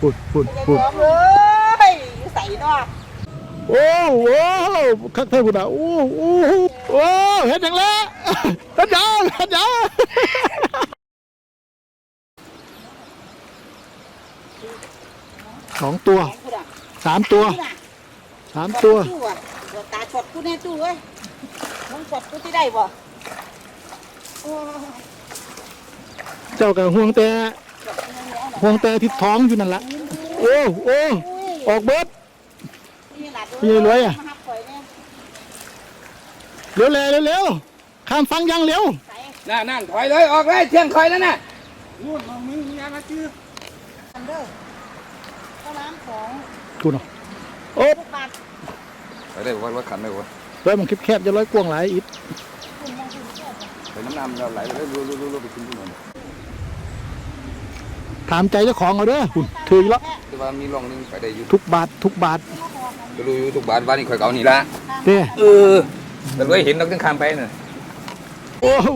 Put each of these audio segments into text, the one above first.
พูดพูดอย่าพูดยอมเลยใส่เนาะโอ้โหคักเท่าคุณอะโอ้โหโอ้เห็นอย่างแล้วเห็นยังเห็นยังสองตัวแขนกูด่ะสามตัวนี่น่ะสามตัวตู้อะเดี๋ยวตาช็อตกูแน่ตู้เว้ยมึงช็อตกูที่ได้บ่โอ้ยเจ้ากับห่วงแต่ ห่วงแต่ที่ท้องอยู่นั่นละโอ้โอ้อุ้ยออกเบิดนี่ล่ะพี่รวยอะมาหับข่อยเนี่ยเร็วเร็วเร็วข้ามฟังยังเร็วใส่นั่นนั่นถอยเลยออกเลยเที่ยงคอยแล้วน่ะอันเด้อข้าวน้ำของกูเนาะโอ้ทุกบาทไปได้ว่ารถขันได้วะร้อยมันแคบๆจะร้อยกว้างหลายอิดคุณมองคุณเชื่อบ่ไปน้ำน้ำเราไหลไปเลยรู้รู้รู้ไปกินที่นั่น ถามใจเจ้าของเอาเด้อคุณถืออีกแล้วที่ว่ามีร่องนึงไปได้อยู่ทุกบาททุกบาทก็รู้อยู่ทุกบ้านบ้านนี่คอยเก่านี่ละเด้เออแต่เลยเห็นเราต้องข้ามไปน่ะโอ้โห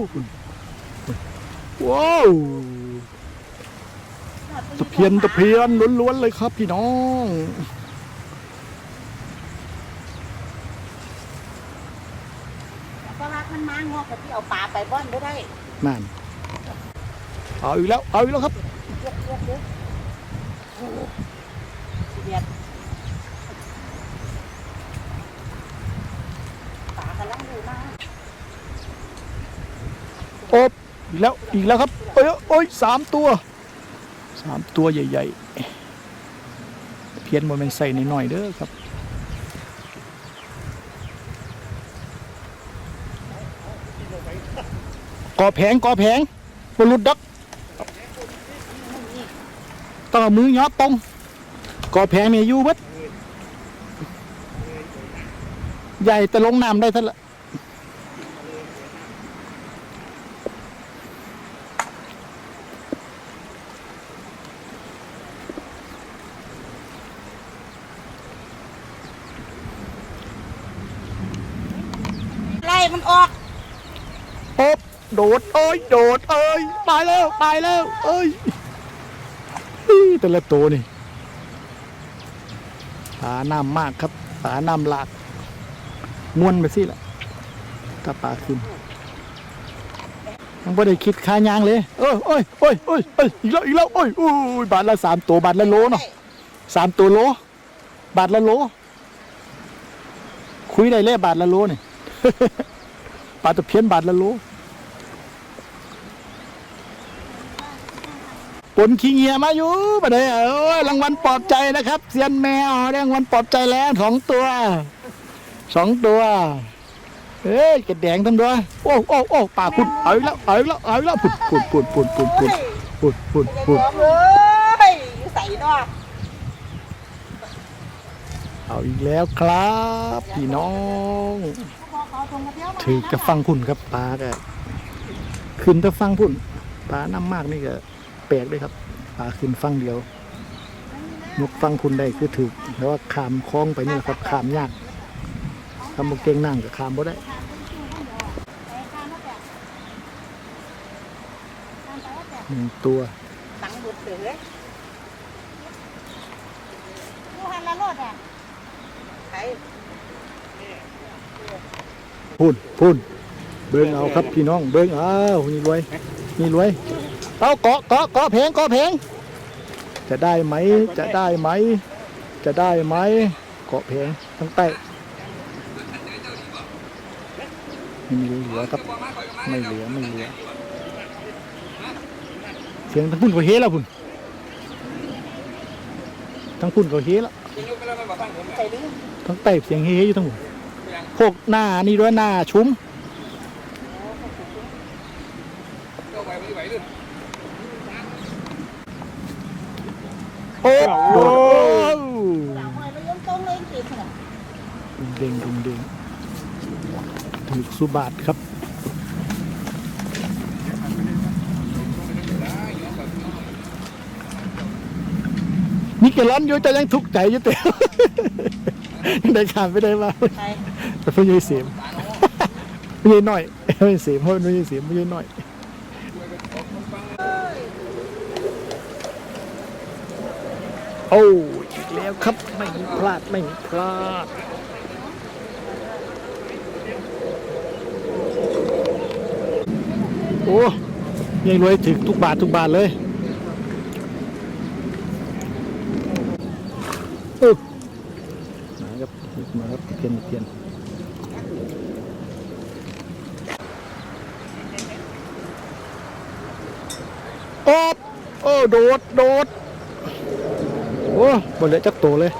ว้าวตะเพียนตะเพียนล้วนๆเลยครับพี่น้องก็รักมันมางอกกับที่เอาปลาไปบ้อนบ่ได้นั่นเอาอีกแล้วเอาอีกแล้วครับ เยอะเยอะเยอะโอ้โหเดียดปลากำลังอยู่มากโอบอีกแล้วอีกแล้วครับโอ้ยโอ้ยสามตัวสามตัวใหญ่ ๆ เพี้ยนมันเป็นใส่หน่อยเด้อครับก่อแผงก่อแผงบรุดดัก ต้องเอามือยอดตรงก่อแผงเนี่ยอยู่เบัดใหญ่แต่ลงน้ำได้ท่านละไล่มันออกโอบโดดเอ้ย โดด เอ้ย ตายแล้ว ตายแล้ว เอ้ยอี้ แต่ละตัวนี่ปลาน้ำมากครับปลาน้ำหลากม้วนไปสิละถ้าปลาขึ้นยังไม่ได้คิดค่ายางเลยเออโอ้ยโอ้ยโอ้ยโอ้ยอีกแล้วอีกแล้วโอ้ยอุ้ยบาทละสามตัวบาทละโลเนาะสามตัวโล บาทละโล คุยได้เลยบาทละโลนี่ปลาตะเพียนบาทละโล นขี้เงียมาอยู่มาเลยเอ้ยรางวัลปลอบใจนะครับเซียนแมวได้รางวัลปลอบใจแล้วสองตัวสองตัวเอ้ยกระแดงทั้งตัวโอ้โอ้โอ้ป่าพุ่นเอาอีกแล้วเอาอีกแล้วเอาอีกแล้วพุ่นพุ่นพุ่นพุ่นพุ่นพุ่นพุ่นพุ่นอย่าพุ่นยอมเลยใส่เนาะเอาอีกแล้วครับพี่น้องถือกระฟังพุ่นครับปลาก็ขึ้นแตะฟังพุ่นปลาน้ำมากนี่ก็แปลกเลยครับปลาขึ้นฟังเดียวยกฟังพุ่นได้คือถือแล้วว่าขามคล้องไปนี่แหละครับขามยากทำโมเก่งนั่งกับขามบ่ได้หนึ่งตัวตังบุดเลยดูหันละรถอะไอ้พุ่นพุ่นเบิ้งเอาครับพี่น้องเบิ้งเอานี่รวยนี่รวย เอาเกาะเกาะเกาะแผงเกาะแผงจะได้ไหมจะได้ไหม จะได้ไหมเกาะแผงทั้งใต้ไม่มีเหลือครับไม่เหลือไม่เหลือเสียงทั้งพุ่นก็เฮแล้วพุ่นทั้งพุ่นก็เฮแล้วยิงยกไปแล้วมันบอกฟังผมใส่ดิทั้งใต้เสียงเฮอยู่ทั้งหมดพวกหน้านี่ด้วยหน้าชุ้ม ก็ไปไม่ไหวเลย โอ้โหสาวหน่อยไปยงตรงเลยเก็บขนาดดุงเด้งดุงเด้งถูกสุบาทครับนี่แกร้อนอยู่แต่ยังทุกข์ใจอยู่แต่ได้ขาดไม่ได้มาใส่แต่เพื่อนยัยเสียมไม่ใช่น้อยไม่ใช่เสียมเพราะไม่ใช่เสียมไม่ใช่น้อย โอ้อีกแล้วครับไม่มีพลาดไม่มีพลาดโอ้ยังรวยถึงทุกบาททุกบาทเลยเออมาครับมาครับเพียนเพียนโอ้โอ้โดดโดด โอ้บนเหลือจักโตวเลย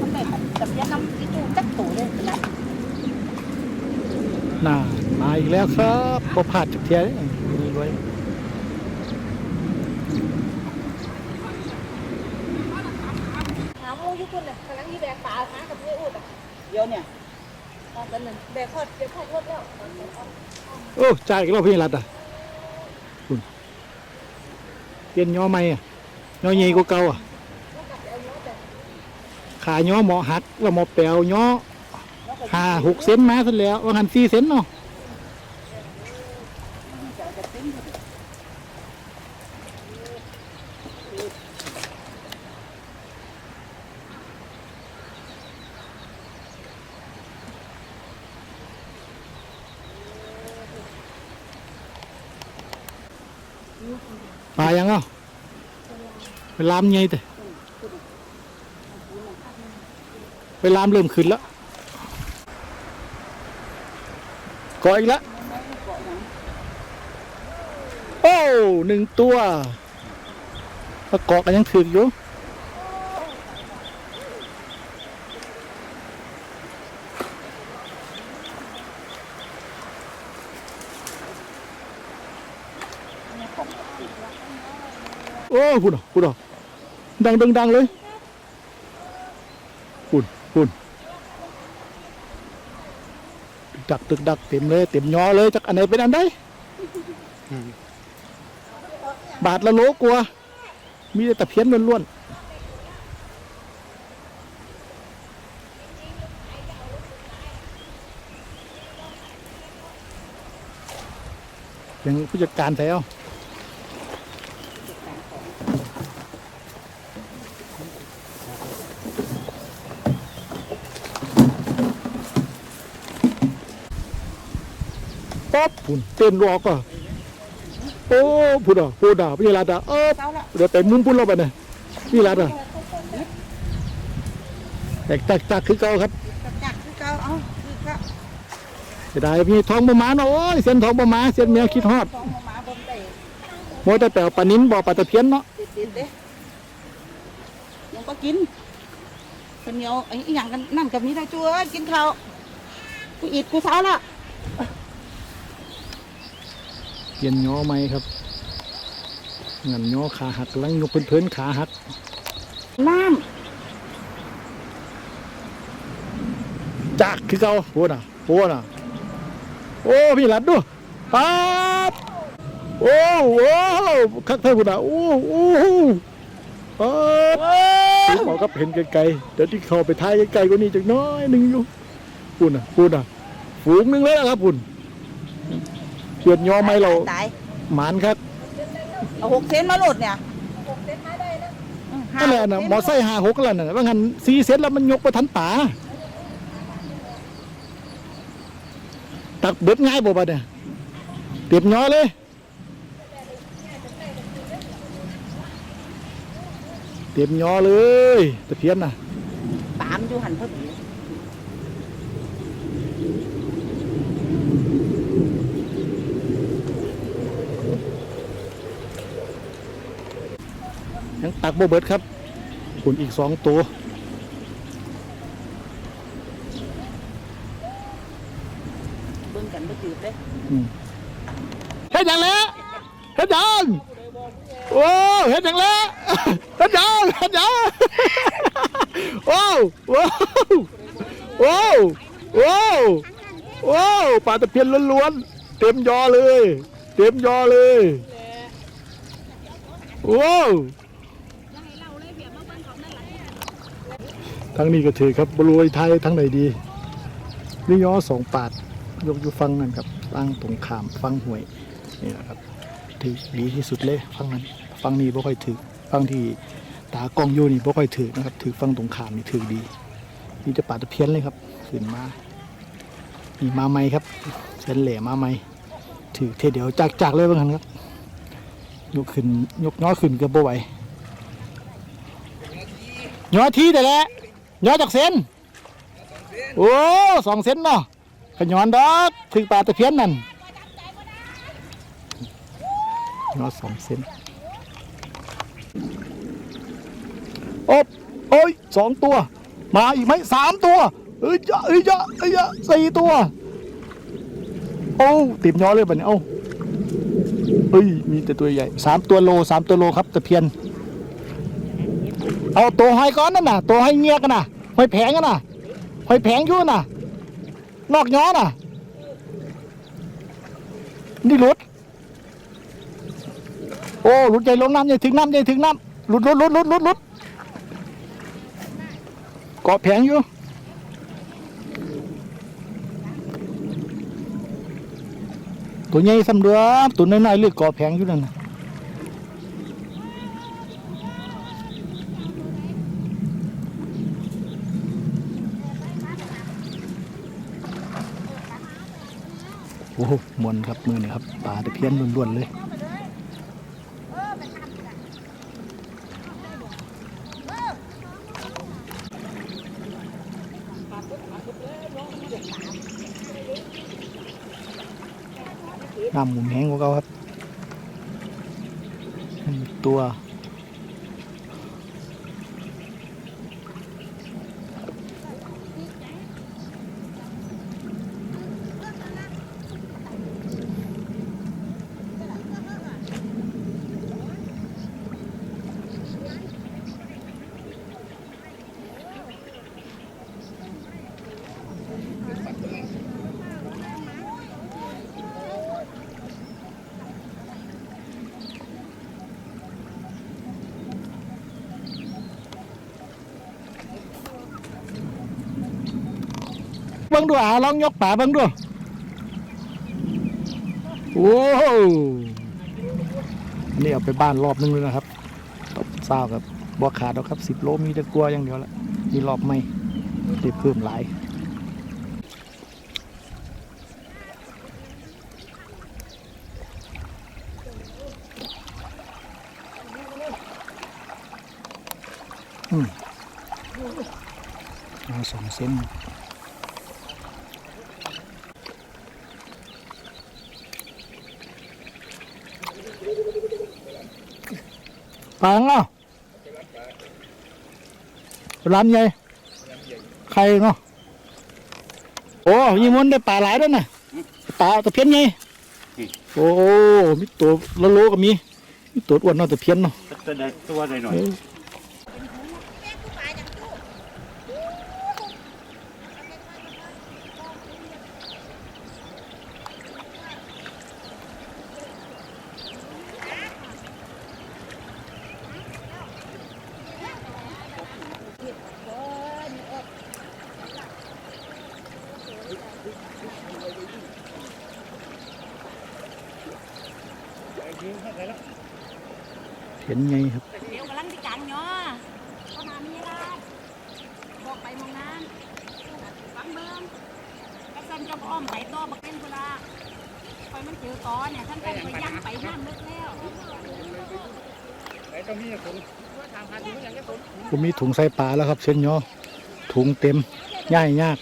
มันไม่แบบแบบยังน้ำอีตู้จักตู่เลยน่ามาอีกแล้วครับพอผ่านจากเทียนี่มีรวยหาโมงยุคนน่ะกำลังยีแบกปลาหากับเนื้ออุดอะเดี๋ยวเนี่ย ตอนนั้นแบกพอดเดี๋ยวพอดรถแล้วโอ้จ่ายอีกแล้วพี่รัดอะคุณเปลี่ยนย่อใหม่อะย่อใหญ่กว่าเก่าอะขาย่อหมอหักแล้วหมอแปลวย่อห้าหกเซนมาเสร็จแล้วว่าหันสี่เซนเนาะปลายังเอะไป ลามใหญ่แต่ไปลามเริ่มขึ้นแล้วเกาะอีกแล้วโอ้หนึ่งตัวแล้วเกาะกันยังถึกอยู่โอ้คุณอะคุณอะ ดังดังดังเลยคุณคุณตึกดักตึกดักเต็มเลยเต็มยอเลยจากอันไหนเป็นอันใดบาทละโลกลัวามีแต่ตะเพียนล้วนๆยังผู้จัดการแถว ป๊ บพุ่นเต้นรอกอะโอ้พุ่นอะพุ่นอะพี่รัดอะเออเช้าละเดี๋ยวไปมุมพุ่นเราไปเนี่ยพี่รัดอะแตกตักตักคือเก่าครับจักจักคือเก่าเอ้าคือก็เสียดายพี่ท้องประมาณเนาะโอ้ยเส้นท้องประมาณเส้นแมวคิดฮอดฟองมาหมาบนได้มัวแต่แปลวปลานิ้นบ่อปลาตะเพียนเนาะติดติดเด้ยังก็กินคนเหนียวไอ้อหย่างกันนั่นกับนี้ได้จัวกินข้าวกูอิดกูเช้าละ เปลี่ยนย้อไหมครับงั้นย้อขาหักกำลังยกเพิ่นๆขาหักน้จักคือเก่าพุ่นอะพุ่นอะโอ้พี่รัดดูป๊าบโอ้โหคักเท่าพุ่นอะโอ้โอ้ป๊าบผมบอกก็เห็นไกลๆเดี๋ยวที่เข้าไปท้ายไกลๆกว่านี้จักหน้อยหนึ่งอยู่ปุ่นอะปุ่นอะฝูงหนึงเลยนะครับปุ่น เกียดยอำไหมเราตายหมานครับเอาหกเซนมาโหลดเนี่ยนั่นแหละนะหมอไส้หาหกแล้วน่ะว่างั้นซีเซตแล้วมันยกไปทันตาตักเบิดง่ายบ่บ่เนี่ยเตรียมยอเลยเตรียมยอเลยตะเพียนน่ะตามอยู่หันพอดี ยังตักโบเบิดครับขุนอีกสองตัวเบิ่งกันบ่จืดเด้เฮ็ดหยังแล้วเฮ็ดหยังโอ้เฮ็ดหยังแล้วเฮ็ดหยังเฮ็ดหยังโอ้โอ้โอ้โอ้โอ้ปลาตะเพียนล้วนๆเต็มยอเลย เต็มยอเลยโทางนี้ก็ถือครับบรวยไทยทางไหนดีนี่ย่อสองปาดยกอยู่ฟังนั่นครับฟังตรงขามฟังหวยนี่แหละครับถือดีที่สุดเลยฟังนั้นฟังนี้บ่ค่อยถือฟังที่ตากล้องอยู่นี่บ่ค่อยถือนะครับถือฟังตรงขามนี่ถือดีนี่จะปาดตะเพี้ยนเลยครับขึ้นมานี่มาใหม่ครับเส้นแหล่มาใหม่ถือเทเดียวจากจากเลยบางคันครับยกขึ้นยกน้อขึ้นก็บ่ไหวย้อทีแต่แหละย้อจากเส้นโอ้สองเซนเนาะขย้อนดอกถึงปลาตะเพียนนั่นเนาะสองเซนโอ๊บโอ้ยสองตัว มาอีกไหมสามตัวเอ้ยจะเอ้ยจะเอ้ยจะสี่ตัวโอ้ติดย้อเลยบัดนี้เอ้เอ้ยมีแต่ตัวใหญ่สามตัวโลสามตัวโลครับตะเพียน เอาตัวให้ก้อนนั่นน่ะตัวให้เงียกันน่ะให้แผงกันน่ะหอยแผงอยู่น่ะนอกย้อน่ะ นี่หลุด โอ้หลุดใจลงน้ำใหญ่ถึงน้ำใหญ่ถึงน้ำหลุดหลุดหลุดหลุดหลุดหลุดเกาะแผงอยู่ตัวใหญ่สำเร็จตัวน้อยๆเลือกเกาะแผงอยู่นั่นน่ะ โอ้โหมวนครับมือนี่ครับปลาตะเพียนล้วนๆเลยน้ำหมุนแห้งกว่าเขาครับตัว เบิ้งดูอะลองยกป่าเบิ้งดูโอ้โหอันนี้เอาไปบ้านรอบนึงเลยนะครับตบเศร้าครับบัวขาดแล้วครับสิบโลมีแต่กลัวอย่างเดียวละมีรอบไม่ได้เพิ่มหลายอืมเอาสองเส้น ปลาเนาะร้านใหญ่ใครเนาะโอ้ยมันได้ปลาหลายด้วยนะปลาตะเพียนไงโอ้มีตัวละโลก็มีมีตัวอ้วนเนาะตะเพียนเนาะตัวใดตัวใดหน่อย เออเห็นไงครับเดี๋ยวกำลังจะจังเนาะประมาณนี้ละบอกไปมองนั้นฟังเบิ้งกระสันเจะอ้อมไปต่อบักเป็นกุลาคอยมันเจอตอเนี่ยท่านไปไปย่างไปน้ำลึกแล้วผมมีถุงใส่ปลาแล้วครับเส้นยอถุงเต็มย่ายยาก